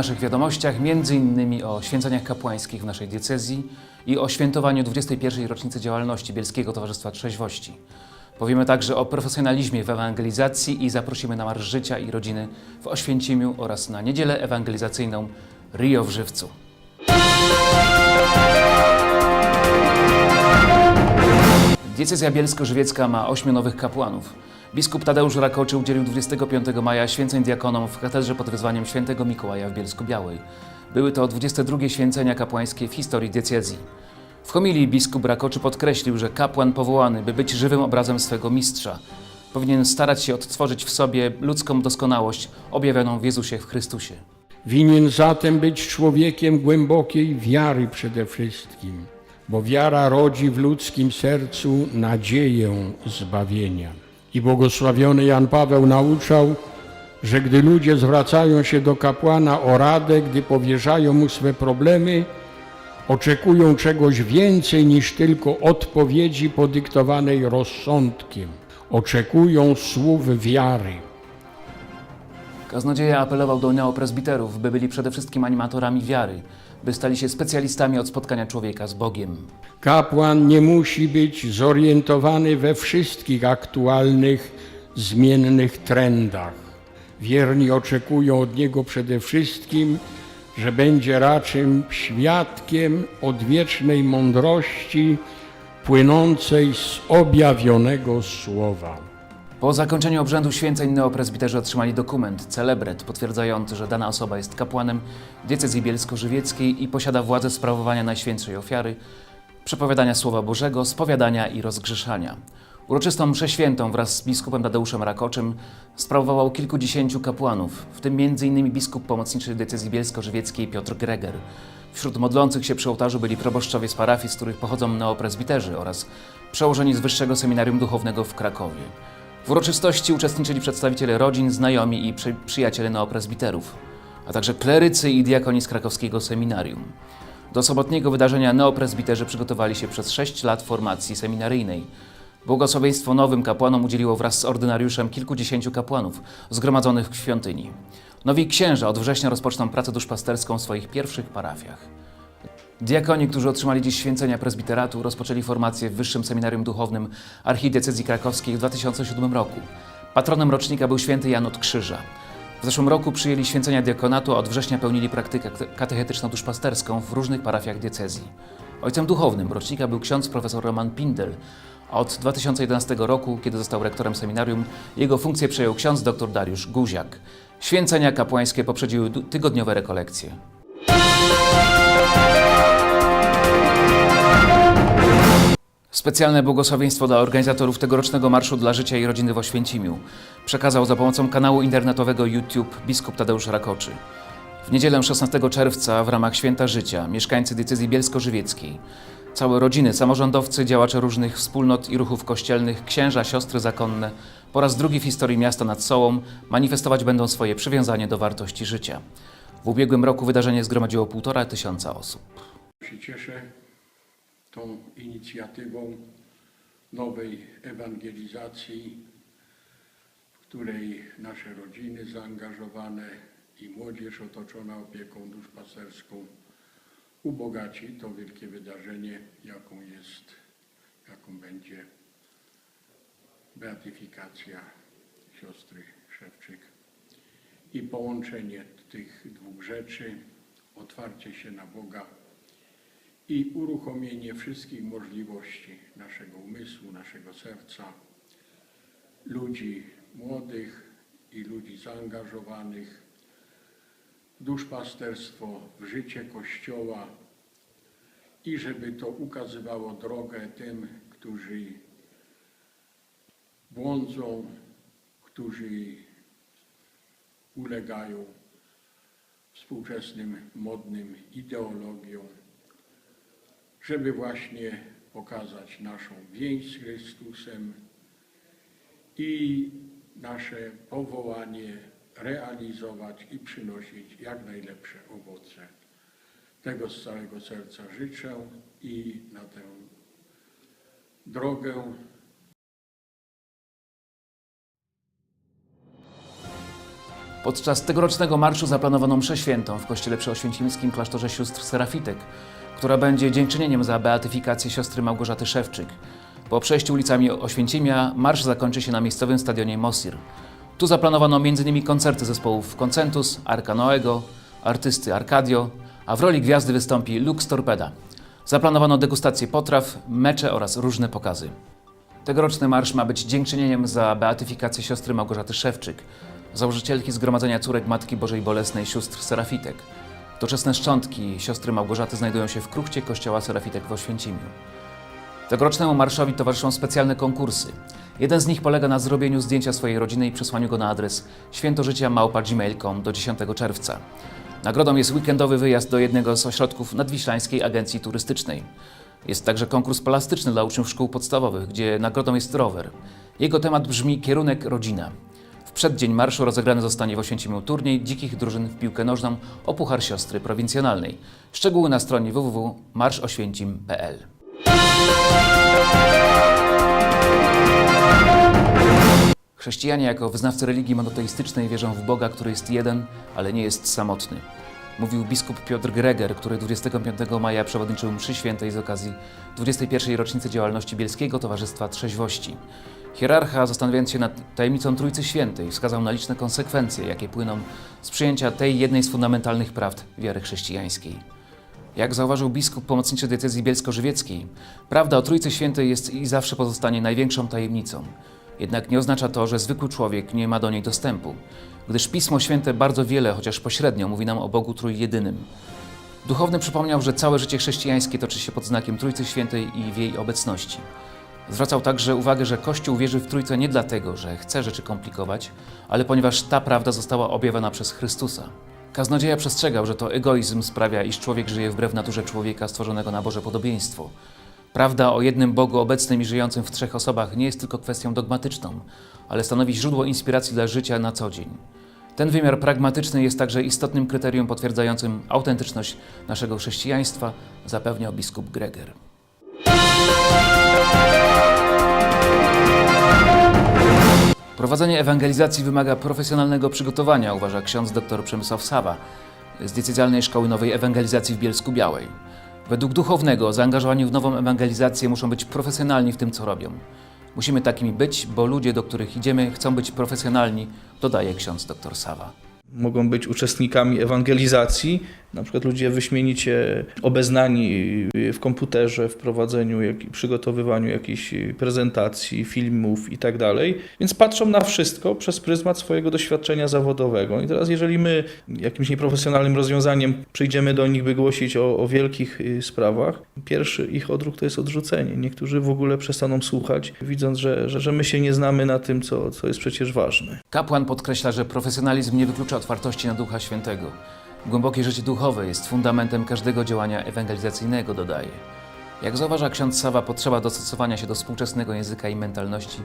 Naszych wiadomościach innymi o święceniach kapłańskich w naszej diecezji i o świętowaniu 21. rocznicy działalności Bielskiego Towarzystwa Trzeźwości. Powiemy także o profesjonalizmie w ewangelizacji i zaprosimy na Marsz Życia i Rodziny w Oświęcimiu oraz na Niedzielę Ewangelizacyjną Rio w Żywcu. Diecezja bielsko-żywiecka ma ośmiu nowych kapłanów. Biskup Tadeusz Rakoczy udzielił 25 maja święceń diakonom w katedrze pod wezwaniem świętego Mikołaja w Bielsku Białej. Były to 22 święcenia kapłańskie w historii diecezji. W homilii biskup Rakoczy podkreślił, że kapłan powołany, by być żywym obrazem swego mistrza, powinien starać się odtworzyć w sobie ludzką doskonałość objawioną w Jezusie w Chrystusie. Winien zatem być człowiekiem głębokiej wiary przede wszystkim, bo wiara rodzi w ludzkim sercu nadzieję zbawienia. I błogosławiony Jan Paweł nauczał, że gdy ludzie zwracają się do kapłana o radę, gdy powierzają mu swe problemy, oczekują czegoś więcej niż tylko odpowiedzi podyktowanej rozsądkiem. Oczekują słów wiary. Kaznodzieja apelował do neopresbiterów, by byli przede wszystkim animatorami wiary, by stali się specjalistami od spotkania człowieka z Bogiem. Kapłan nie musi być zorientowany we wszystkich aktualnych, zmiennych trendach. Wierni oczekują od niego przede wszystkim, że będzie raczym świadkiem odwiecznej mądrości płynącej z objawionego słowa. Po zakończeniu obrzędu święceń neopresbiterzy otrzymali dokument, celebret, potwierdzający, że dana osoba jest kapłanem diecezji bielsko-żywieckiej i posiada władzę sprawowania Najświętszej Ofiary, przepowiadania Słowa Bożego, spowiadania i rozgrzeszania. Uroczystą mszę świętą wraz z biskupem Tadeuszem Rakoczym sprawowało kilkudziesięciu kapłanów, w tym m.in. biskup pomocniczy diecezji bielsko-żywieckiej Piotr Greger. Wśród modlących się przy ołtarzu byli proboszczowie z parafii, z których pochodzą neopresbiterzy oraz przełożeni z Wyższego Seminarium Duchownego w Krakowie. W uroczystości uczestniczyli przedstawiciele rodzin, znajomi i przy, przyjaciele neopresbiterów, a także klerycy i diakoni z krakowskiego seminarium. Do sobotniego wydarzenia neopresbiterzy przygotowali się przez sześć lat formacji seminaryjnej. Błogosławieństwo nowym kapłanom udzieliło wraz z ordynariuszem kilkudziesięciu kapłanów zgromadzonych w świątyni. Nowi księża od września rozpoczną pracę duszpasterską w swoich pierwszych parafiach. Diakoni, którzy otrzymali dziś święcenia prezbiteratu, rozpoczęli formację w Wyższym Seminarium Duchownym Archidiecezji Krakowskiej w 2007 roku. Patronem rocznika był święty Jan od Krzyża. W zeszłym roku przyjęli święcenia diakonatu, a od września pełnili praktykę katechetyczną duszpasterską w różnych parafiach diecezji. Ojcem duchownym rocznika był ksiądz profesor Roman Pindel, od 2011 roku, kiedy został rektorem seminarium, jego funkcję przejął ksiądz dr Dariusz Guziak. Święcenia kapłańskie poprzedziły tygodniowe rekolekcje. Specjalne błogosławieństwo dla organizatorów tegorocznego Marszu dla Życia i Rodziny w Oświęcimiu przekazał za pomocą kanału internetowego YouTube biskup Tadeusz Rakoczy. W niedzielę 16 czerwca w ramach Święta Życia mieszkańcy diecezji bielsko-żywieckiej, całe rodziny, samorządowcy, działacze różnych wspólnot i ruchów kościelnych, księża, siostry zakonne po raz drugi w historii miasta nad Sołą manifestować będą swoje przywiązanie do wartości życia. W ubiegłym roku wydarzenie zgromadziło półtora tysiąca osób. się cieszę tą inicjatywą nowej ewangelizacji, w której nasze rodziny zaangażowane i młodzież otoczona opieką duszpasterską ubogaci to wielkie wydarzenie, jaką jest, jaką będzie beatyfikacja siostry Szewczyk i połączenie tych dwóch rzeczy, otwarcie się na Boga i uruchomienie wszystkich możliwości naszego umysłu, naszego serca, ludzi młodych i ludzi zaangażowanych duszpasterstwo, w życie Kościoła i żeby to ukazywało drogę tym, którzy błądzą, którzy ulegają współczesnym, modnym ideologiom, żeby właśnie pokazać naszą więź z Chrystusem i nasze powołanie realizować i przynosić jak najlepsze owoce. Tego z całego serca życzę i na tę drogę Podczas tegorocznego marszu zaplanowano mszę świętą w kościele przy Oświęcimskim klasztorze sióstr Serafitek, która będzie dziękczynieniem za beatyfikację siostry Małgorzaty Szewczyk. Po przejściu ulicami Oświęcimia marsz zakończy się na miejscowym stadionie Mosir. Tu zaplanowano m.in. koncerty zespołów Concentus, Arka Noego, artysty Arcadio, a w roli gwiazdy wystąpi Lux Torpeda. Zaplanowano degustację potraw, mecze oraz różne pokazy. Tegoroczny marsz ma być dziękczynieniem za beatyfikację siostry Małgorzaty Szewczyk, założycielki Zgromadzenia Córek Matki Bożej Bolesnej sióstr Serafitek. Doczesne szczątki siostry Małgorzaty znajdują się w kruchcie kościoła Serafitek w Oświęcimiu. Tegorocznemu marszowi towarzyszą specjalne konkursy. Jeden z nich polega na zrobieniu zdjęcia swojej rodziny i przesłaniu go na adres świętożycia.gmail.com do 10 czerwca. Nagrodą jest weekendowy wyjazd do jednego z ośrodków Nadwiślańskiej Agencji Turystycznej. Jest także konkurs plastyczny dla uczniów szkół podstawowych, gdzie nagrodą jest rower. Jego temat brzmi Kierunek Rodzina. W przeddzień marszu rozegrany zostanie w Oświęcimiu turniej dzikich drużyn w piłkę nożną o Puchar Siostry Prowincjonalnej. Szczegóły na stronie www.marszoświęcim.pl Chrześcijanie jako wyznawcy religii monoteistycznej wierzą w Boga, który jest jeden, ale nie jest samotny. Mówił biskup Piotr Greger, który 25 maja przewodniczył mszy świętej z okazji 21. rocznicy działalności Bielskiego Towarzystwa Trzeźwości. Hierarcha, zastanawiając się nad tajemnicą Trójcy Świętej, wskazał na liczne konsekwencje, jakie płyną z przyjęcia tej jednej z fundamentalnych prawd wiary chrześcijańskiej. Jak zauważył biskup pomocniczy diecezji bielsko-żywieckiej, prawda o Trójcy Świętej jest i zawsze pozostanie największą tajemnicą. Jednak nie oznacza to, że zwykły człowiek nie ma do niej dostępu, gdyż Pismo Święte bardzo wiele, chociaż pośrednio, mówi nam o Bogu Trójjedynym. Duchowny przypomniał, że całe życie chrześcijańskie toczy się pod znakiem Trójcy Świętej i w jej obecności. Zwracał także uwagę, że Kościół wierzy w Trójcę nie dlatego, że chce rzeczy komplikować, ale ponieważ ta prawda została objawiona przez Chrystusa. Kaznodzieja przestrzegał, że to egoizm sprawia, iż człowiek żyje wbrew naturze człowieka stworzonego na Boże podobieństwo. Prawda o jednym Bogu obecnym i żyjącym w trzech osobach nie jest tylko kwestią dogmatyczną, ale stanowi źródło inspiracji dla życia na co dzień. Ten wymiar pragmatyczny jest także istotnym kryterium potwierdzającym autentyczność naszego chrześcijaństwa, zapewniał biskup Greger. Prowadzenie ewangelizacji wymaga profesjonalnego przygotowania, uważa ksiądz dr Przemysław Sawa z Diecezjalnej Szkoły Nowej Ewangelizacji w Bielsku Białej. Według duchownego zaangażowani w nową ewangelizację muszą być profesjonalni w tym, co robią. Musimy takimi być, bo ludzie, do których idziemy, chcą być profesjonalni, dodaje ksiądz dr Sawa. mogą być uczestnikami ewangelizacji, na przykład ludzie wyśmienicie obeznani w komputerze, w prowadzeniu, jak, przygotowywaniu jakichś prezentacji, filmów i tak dalej. Więc patrzą na wszystko przez pryzmat swojego doświadczenia zawodowego. I teraz jeżeli my jakimś nieprofesjonalnym rozwiązaniem przyjdziemy do nich, by głosić o, o wielkich y, sprawach, pierwszy ich odruch to jest odrzucenie. Niektórzy w ogóle przestaną słuchać, widząc, że, że, że my się nie znamy na tym, co, co jest przecież ważne. Kapłan podkreśla, że profesjonalizm nie wyklucza otwartości na Ducha Świętego. Głębokie życie duchowe jest fundamentem każdego działania ewangelizacyjnego, dodaje. Jak zauważa ksiądz Sawa, potrzeba dostosowania się do współczesnego języka i mentalności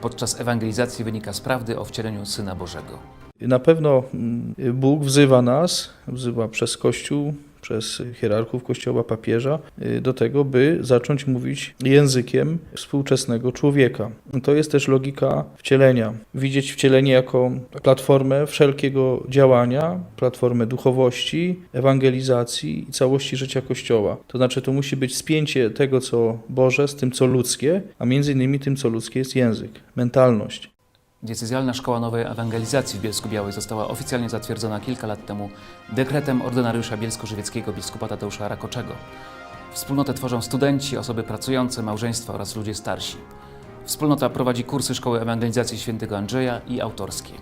podczas ewangelizacji wynika z prawdy o wcieleniu Syna Bożego. Na pewno mm, Bóg wzywa nas, wzywa przez Kościół, przez hierarchów Kościoła, papieża, y, do tego, by zacząć mówić językiem współczesnego człowieka. To jest też logika wcielenia. Widzieć wcielenie jako platformę wszelkiego działania, platformę duchowości, ewangelizacji i całości życia Kościoła. To znaczy, to musi być spięcie tego, co Boże, z tym, co ludzkie, a między innymi tym, co ludzkie jest język, mentalność. Diecezjalna Szkoła Nowej Ewangelizacji w Bielsku Białej została oficjalnie zatwierdzona kilka lat temu dekretem ordynariusza bielsko-żywieckiego biskupa Tadeusza Rakoczego. Wspólnotę tworzą studenci, osoby pracujące, małżeństwa oraz ludzie starsi. Wspólnota prowadzi kursy Szkoły Ewangelizacji Świętego Andrzeja i autorskie.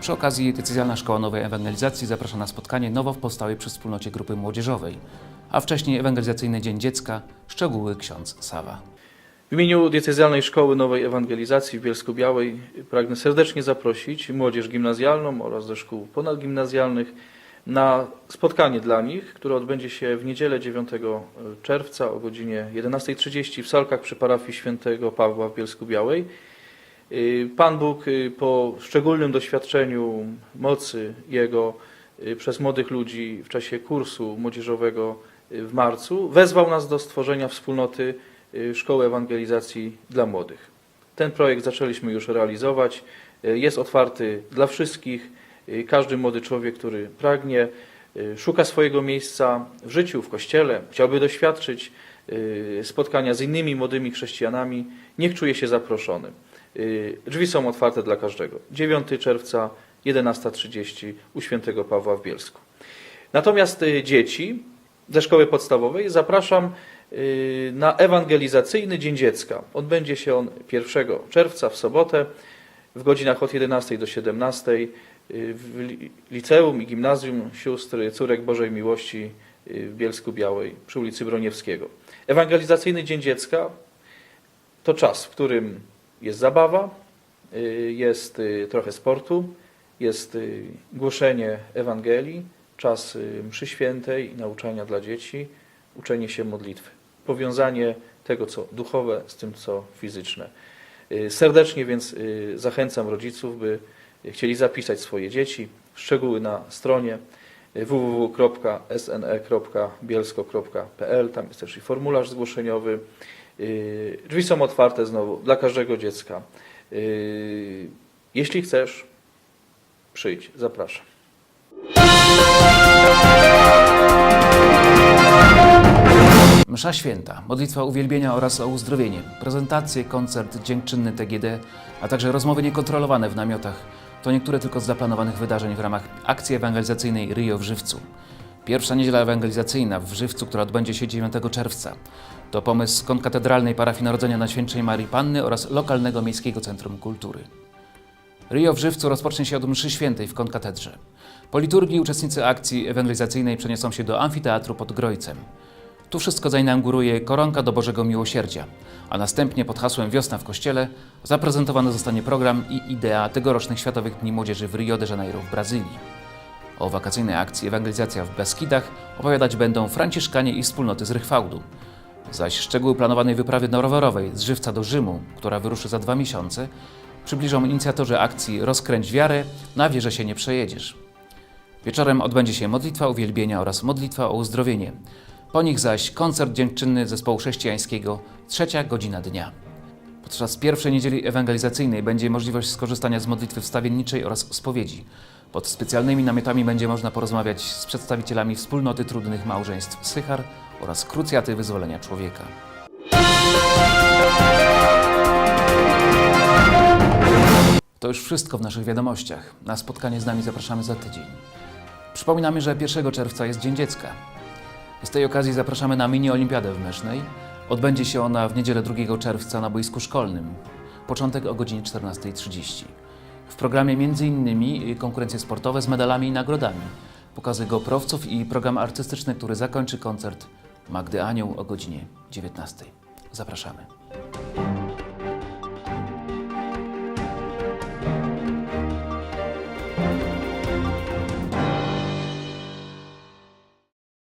Przy okazji Diecezjalna Szkoła Nowej Ewangelizacji zaprasza na spotkanie nowo powstałej przy wspólnocie grupy młodzieżowej, a wcześniej Ewangelizacyjny Dzień Dziecka, szczegóły ksiądz Sawa. W imieniu Diecezjalnej Szkoły Nowej Ewangelizacji w Bielsku-Białej pragnę serdecznie zaprosić młodzież gimnazjalną oraz do szkół ponadgimnazjalnych na spotkanie dla nich, które odbędzie się w niedzielę 9 czerwca o godzinie 11.30 w Salkach przy parafii świętego Pawła w Bielsku-Białej. Pan Bóg y, po szczególnym doświadczeniu mocy Jego y, przez młodych ludzi w czasie kursu młodzieżowego y, w marcu wezwał nas do stworzenia wspólnoty Szkoły Ewangelizacji dla Młodych. Ten projekt zaczęliśmy już realizować. Y, Jest otwarty dla wszystkich. y, każdy młody człowiek, który pragnie, y, szuka swojego miejsca w życiu, w kościele, chciałby doświadczyć y, spotkania z innymi młodymi chrześcijanami, niech czuje się zaproszony. Y, Drzwi są otwarte dla każdego. 9 czerwca, 11.30 u świętego Pawła w Bielsku. Natomiast y, dzieci ze szkoły podstawowej zapraszam y, na ewangelizacyjny Dzień Dziecka. Odbędzie się on 1 czerwca w sobotę w godzinach od 11 do 17 y, w li- liceum i gimnazjum sióstr Córek Bożej Miłości y, w Bielsku Białej przy ulicy Broniewskiego. Ewangelizacyjny Dzień Dziecka to czas, w którym jest zabawa, y, jest y, trochę sportu, jest y, głoszenie Ewangelii, czas y, mszy świętej i nauczania dla dzieci, uczenie się modlitwy. Powiązanie tego, co duchowe, z tym, co fizyczne. Y, Serdecznie więc y, zachęcam rodziców, by chcieli zapisać swoje dzieci. Szczegóły na stronie y, www.sne.bielsko.pl. Tam jest też i formularz zgłoszeniowy. Drzwi są otwarte znowu dla każdego dziecka. Jeśli chcesz, przyjdź, zapraszam. Msza święta, modlitwa uwielbienia oraz o uzdrowienie, prezentacje, koncert, dziękczynny TGD, a także rozmowy niekontrolowane w namiotach to niektóre tylko z zaplanowanych wydarzeń w ramach akcji ewangelizacyjnej Rio w Żywcu. Pierwsza niedziela ewangelizacyjna w Żywcu, która odbędzie się 9 czerwca. To pomysł konkatedralnej parafii Narodzenia Najświętszej Marii Panny oraz lokalnego Miejskiego Centrum Kultury. Rio w Żywcu rozpocznie się od mszy świętej w konkatedrze. Po liturgii uczestnicy akcji ewangelizacyjnej przeniosą się do amfiteatru pod Grojcem. Tu wszystko zainauguruje koronka do Bożego Miłosierdzia, a następnie pod hasłem Wiosna w Kościele zaprezentowany zostanie program i idea tegorocznych Światowych Dni Młodzieży w Rio de Janeiro w Brazylii. O wakacyjnej akcji Ewangelizacja w Beskidach opowiadać będą Franciszkanie i wspólnoty z Rychwałdu. Zaś szczegóły planowanej wyprawy rowerowej z Żywca do Rzymu, która wyruszy za dwa miesiące, przybliżą inicjatorzy akcji Rozkręć wiarę, na wierze się nie przejedziesz. Wieczorem odbędzie się modlitwa uwielbienia oraz modlitwa o uzdrowienie. Po nich zaś koncert dziękczynny zespołu chrześcijańskiego, trzecia godzina dnia. Podczas pierwszej niedzieli ewangelizacyjnej będzie możliwość skorzystania z modlitwy wstawienniczej oraz spowiedzi. Pod specjalnymi namiotami będzie można porozmawiać z przedstawicielami wspólnoty trudnych małżeństw Sychar oraz Krucjaty Wyzwolenia Człowieka. To już wszystko w naszych wiadomościach. Na spotkanie z nami zapraszamy za tydzień. Przypominamy, że 1 czerwca jest Dzień Dziecka. Z tej okazji zapraszamy na mini-olimpiadę w Mysznej. Odbędzie się ona w niedzielę 2 czerwca na boisku szkolnym. Początek o godzinie 14.30. W programie m.in. konkurencje sportowe z medalami i nagrodami, pokazy GoProwców i program artystyczny, który zakończy koncert Magdy Anioł o godzinie 19. Zapraszamy.